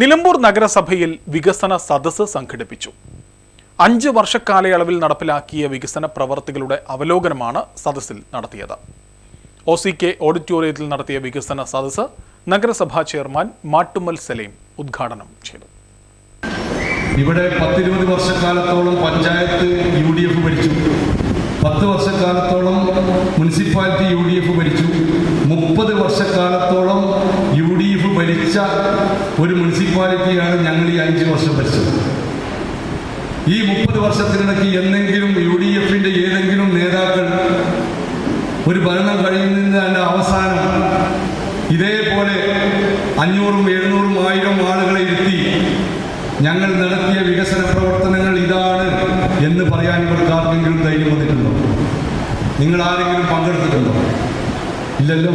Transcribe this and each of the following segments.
നിലമ്പൂർ നഗരസഭയിൽ വികസന സദസ്സ് സംഘടിപ്പിച്ചു. അഞ്ച് വർഷക്കാലയളവിൽ നടപ്പിലാക്കിയ വികസന പ്രവർത്തികളുടെ അവലോകനമാണ് സദസ്സിൽ നടത്തിയത്. ഒ സി കെ ഓഡിറ്റോറിയത്തിൽ നടത്തിയ വികസന സദസ്സ് നഗരസഭാ ചെയർമാൻ മാട്ടുമൽ സലീം ഉദ്ഘാടനം ചെയ്തു. ഇവിടെ പത്തിരുപത് വർഷക്കാലത്തോളം പഞ്ചായത്ത് യു ഡി എഫ് ഭരിച്ചു പത്ത് വർഷക്കാലത്തോളം മുനിസിപ്പാലിറ്റി യു ഡി എഫ് ഭരിച്ചു മുപ്പത് വർഷക്കാലത്തോളം യു ഡി എഫ് ഭരിച്ച ഒരു മുനിസിപ്പാലിറ്റിയാണ് ഞങ്ങൾ ഈ അഞ്ച് വർഷം ഭരിച്ചത്. ഈ മുപ്പത് വർഷത്തിനിടയ്ക്ക് എന്തെങ്കിലും യു ഡി എഫിന്റെ ഏതെങ്കിലും നേതാക്കൾ ഒരു ഭരണം കഴിയുന്നതിന്റെ അവസാനം ഇതേപോലെ അഞ്ഞൂറും എഴുന്നൂറും ആയിരം ആളുകളെ ഇരുത്തി ഞങ്ങൾ നടത്തിയ വികസന പ്രവർത്തനങ്ങൾ ഇതാണ് എന്ന് പറയാൻ ഇവർക്ക് ആർക്കെങ്കിലും ധൈര്യം വന്നിട്ടുണ്ടോ? നിങ്ങൾ ആരെങ്കിലും പങ്കെടുത്തിട്ടുണ്ടോ? ഇല്ലല്ലോ.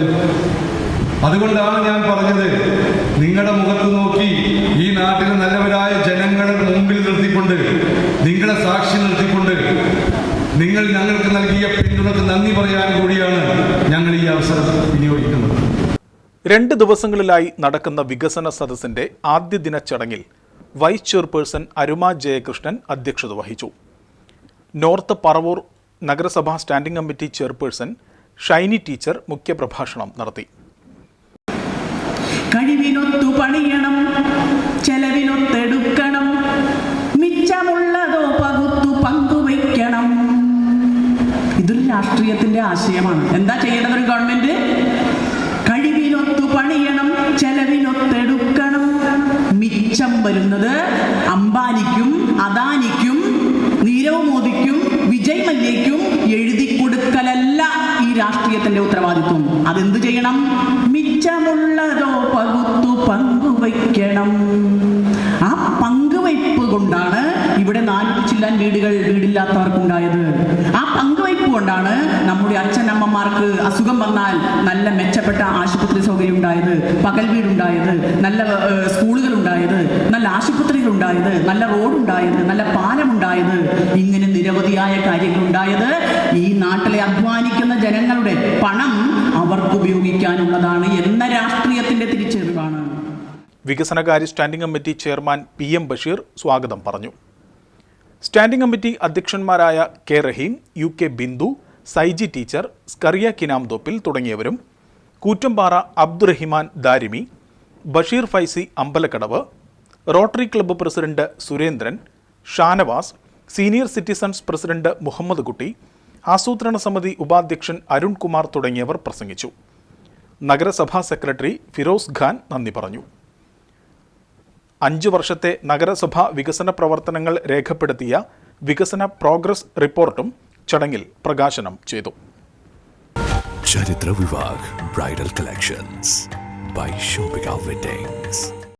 അതുകൊണ്ടാണ് ഞാൻ പറഞ്ഞത് നിങ്ങളുടെ മുഖത്ത് നോക്കി ഈ നാട്ടിലെ നല്ലവരായ ജനങ്ങളെ മുമ്പിൽ നിർത്തിക്കൊണ്ട് നിങ്ങളെ സാക്ഷി നിർത്തിക്കൊണ്ട് നിങ്ങൾ ഞങ്ങൾക്ക് നൽകിയ പിന്തുണക്ക് നന്ദി പറയാൻ കൂടിയാണ് ഞങ്ങൾ ഈ അവസരം വിനിയോഗിക്കുന്നത്. രണ്ട് ദിവസങ്ങളിലായി നടക്കുന്ന വികസന സദസ്സിന്റെ ആദ്യ ദിന ചടങ്ങിൽ വൈസ് ചെയർപേഴ്സൺ അരുമ ജയകൃഷ്ണൻ അധ്യക്ഷത വഹിച്ചു. നോർത്ത് പറവൂർ നഗരസഭാ standing committee chairperson Shiny teacher മുഖ്യപ്രഭാഷണം നടത്തി. കഴിവിനൊത്തു പണിയണം ചെലവിനൊത്തെടുക്കണം. മിച്ചമുള്ളതോ പകുത്തു പങ്കുവയ്ക്കണം. ഇതൊരു രാഷ്ട്രീയത്തിന്റെ ആശയമാണ്. എന്താ ചെയ്യേണ്ടത് ഒരു ഗവൺമെന്റ്? കഴിവിനൊത്തു പണിയണം ചെലവിനൊത്തെടുക്കണം. മിച്ചം വരുന്നത് അംബാനിക്കും അദാനിക്കും നീരവ് മോദിക്കും വിജയ് മല്യയ്ക്കും എഴുതി കൊടുക്കലല്ല ഈ രാഷ്ട്രീയത്തിന്റെ ഉത്തരവാദിത്വം. അതെന്ത് ചെയ്യണം? മിച്ചമുള്ളതോ പകുത്തു പങ്കുവയ്ക്കണം ആ പങ്കുവയ്പ് കൊണ്ടാണ് ഇവിടെ നാനൂറ്റി ചില്ലാൻ വീടുകൾ വീടില്ലാത്തവർക്കുണ്ടായത്. ആ പങ്കുവയ്പ് കൊണ്ടാണ് നമ്മുടെ അച്ഛനമ്മമാർക്ക് അസുഖം വന്നാൽ നല്ല മെച്ചപ്പെട്ട ആശുപത്രി സൗകര്യം ഉണ്ടായത് പകൽ വീടുണ്ടായത് നല്ല സ്കൂളുകൾ ഉണ്ടായത് നല്ല ആശുപത്രികൾ ഉണ്ടായത് നല്ല റോഡ് ഉണ്ടായത് നല്ല പാലം ഉണ്ടായത് ഇങ്ങനെ നിരവധിയായ കാര്യങ്ങൾ ഉണ്ടായത് ഈ നാട്ടിലെ അധ്വാനിക്കുന്ന ജനങ്ങളുടെ പണം ഉപയോഗിക്കാനുള്ളതാണ് എന്ന രാഷ്ട്രീയത്തിന്റെ തിരിച്ചറിവാണ്. വികസനകാര്യ standing committee chairman P M Basheer സ്വാഗതം പറഞ്ഞു. Standing committee അധ്യക്ഷന്മാരായ K Rahim U K Bindu Saiji teacher Scaria Kinam Thoppil തുടങ്ങിയവരും Koottampara Abdurahiman Darimi Basheer Faizy Ambalakkadavu rotary club president Surendran Shanavas senior citizens president Muhammad Kutty ആസൂത്രണ സമിതി ഉപാധ്യക്ഷൻ അരുൺകുമാർ തുടങ്ങിയവർ പ്രസംഗിച്ചു. നഗരസഭാ secretary Firoz Khan നന്ദി പറഞ്ഞു. അഞ്ചു വർഷത്തെ നഗരസഭാ വികസന പ്രവർത്തനങ്ങൾ രേഖപ്പെടുത്തിയ വികസന പ്രോഗ്രസ് റിപ്പോർട്ടും ചടങ്ങിൽ പ്രകാശനം ചെയ്തു. ചരിത്ര വിഭാഗ് bridal collections by Shopika weddings